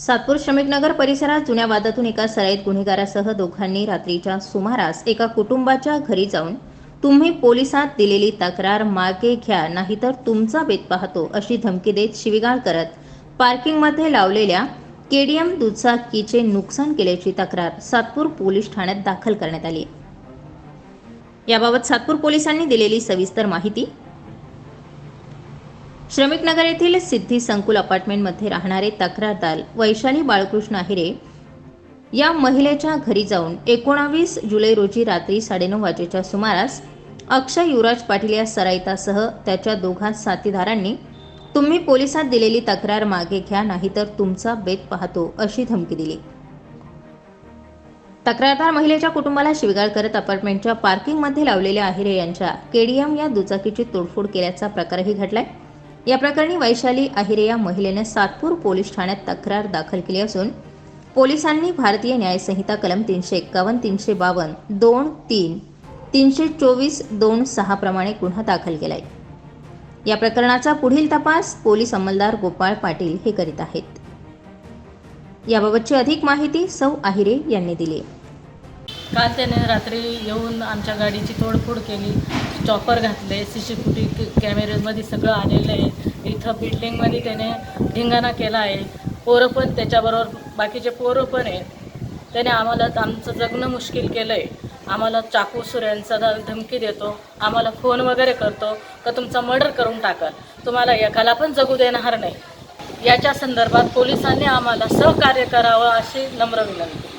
सातपूर श्रमिकनगर परिसरात जुन्या वादातून एका सराईत गुन्हेगारासह दोघांनी रात्रीच्या सुमारास एका कुटुंबाच्या घरी जाऊन तुम्ही पोलिसात दिलेली तक्रार मागे घ्या नाहीतर तुमचा बेत पाहतो अशी धमकी देत शिवीगाळ करत पार्किंगमध्ये लावलेल्या केडीएम दुचाकीचे नुकसान केल्याची तक्रार सातपूर पोलीस ठाण्यात दाखल करण्यात आली. याबाबत सातपूर पोलिसांनी दिलेली सविस्तर माहिती श्रमिकनगर येथील सिद्धी संकुल अपार्टमेंटमध्ये राहणारे तक्रारदार वैशाली बाळकृष्ण आहिरे या महिलेच्या घरी जाऊन एकोणावीस जुलै रोजी रात्री साडेनऊ वाजेच्या सुमारास अक्षय युवराज पाटील या सराईतासह त्याच्या दोघा साथीदारांनी तुम्ही पोलिसात दिलेली तक्रार मागे घ्या नाहीतर तुमचा बेत पाहतो अशी धमकी दिली. तक्रारदार महिलेच्या कुटुंबाला शिवीगाळ करत अपार्टमेंटच्या पार्किंगमध्ये लावलेल्या आहिरे यांच्या केडीएम या दुचाकीची तोडफोड केल्याचा प्रकारही घडलाय. या प्रकरणी वैशाली अहिरे या महिलेने सातपूर पोलीस ठाण्यात तक्रार दाखल केली असून पोलिसांनी भारतीय न्यायसंहिता कलम तीनशे एक्कावन्न तीनशे बावन्न दोन तीन तीनशे चोवीस दोन सहा प्रमाणे गुन्हा दाखल केलाय. या प्रकरणाचा पुढील तपास पोलीस अंमलदार गोपाळ पाटील हे करीत आहेत. याबाबतची अधिक माहिती सौ आहिरे यांनी दिली काल त्याने रात्री येऊन आमच्या गाडीची तोडफोड केली चॉपर घातले सी सी टी कॅमेरेमध्ये सगळं आलेलं आहे. इथं बिल्डिंगमध्ये त्याने ढिंगाणा केला आहे. पोरं पण त्याच्याबरोबर बाकीचे पोरं पण आहेत. त्याने आम्हाला आमचं जगणं मुश्किल केलं आहे आम्हाला चाकू सुऱ्यांचा धमकी देतो. आम्हाला फोन वगैरे करतो का तुमचा मर्डर करून टाकल. तुम्हाला एकाला पण जगू देणार नाही. याच्या संदर्भात पोलिसांनी आम्हाला सहकार्य करावं अशी नम्र विनंती.